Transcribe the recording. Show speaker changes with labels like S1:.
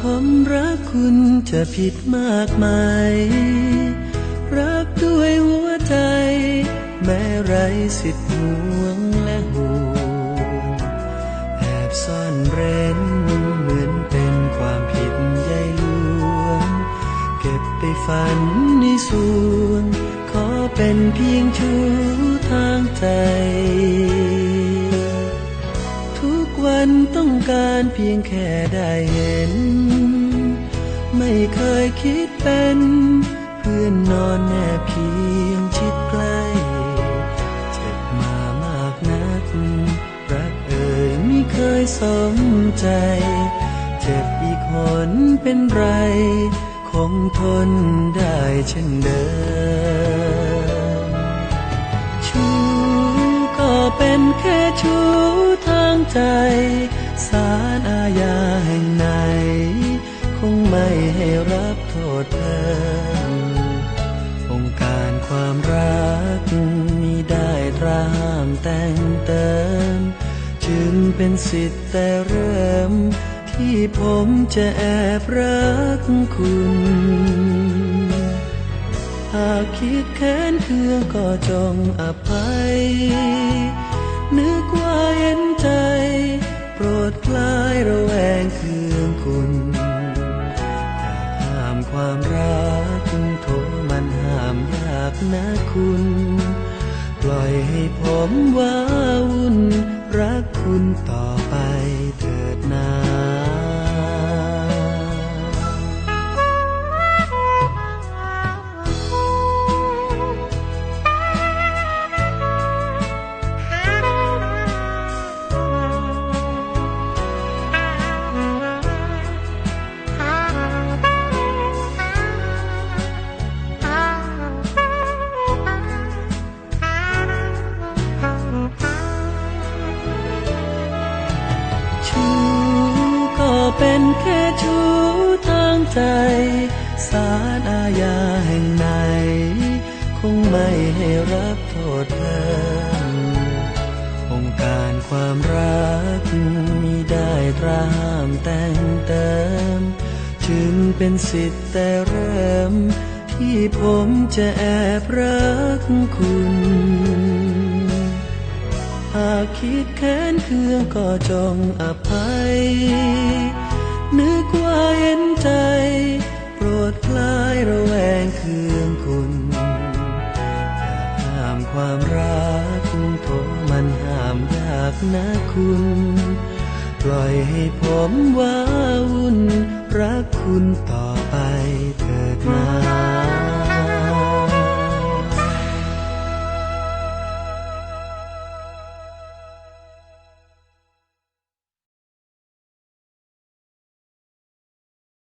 S1: ผมรักคุณจะผิดมากไหมายรักด้วยหัวใจ แม้ไรสิทธิ์ห่วงและห่วงแอบซ่อนเร้นเหมือนเป็นความผิดใหญ่หลวง เก็บไปฝันในสวงขอเป็นเพียงชูทางใจ นต้องการเพียงแค่ได้เห็น ไม่เคยคิดเป็น เพื่อนนอนแนบเคียงชิดใกล้เจ็บมามากนัก รักเอ่ยไม่เคยสมใจ เจ็บอีกหนเป็นไร คงทนได้เช่นเดิมชูก็เป็นแค่ชูทางใจสารอาญาแห่งไหน คงไม่ให้รับโทษเพิ่มองค์การความรักมีได้ตรามแต่งเติม จึงเป็นสิทธิ์แต่เริ่ม ที่ผมจะแอบรักคุณหากคิดแค้นเคืองก็จงอภัย ความรักโทมันห้ามยากนะคุณ ปล่อยให้ผมว้าวุ่นรักคุณต่อไป เป็นแค่ชู้ทางใจสารอาญาแห่งไหน คงไม่ให้รับโทษเพิ่มองการความรักมีได้ตราห้ามแต่งเติมจึงเป็นสิทธิ์แต่เริ่ม ที่ผมจะแอบรักคุณหากคิดแค้นเคืองก็จงอภัย ความรักโทมันห้ามยากนะคุณ ปล่อยให้ผมว้าวุ่นรักคุณต่อไปเถิด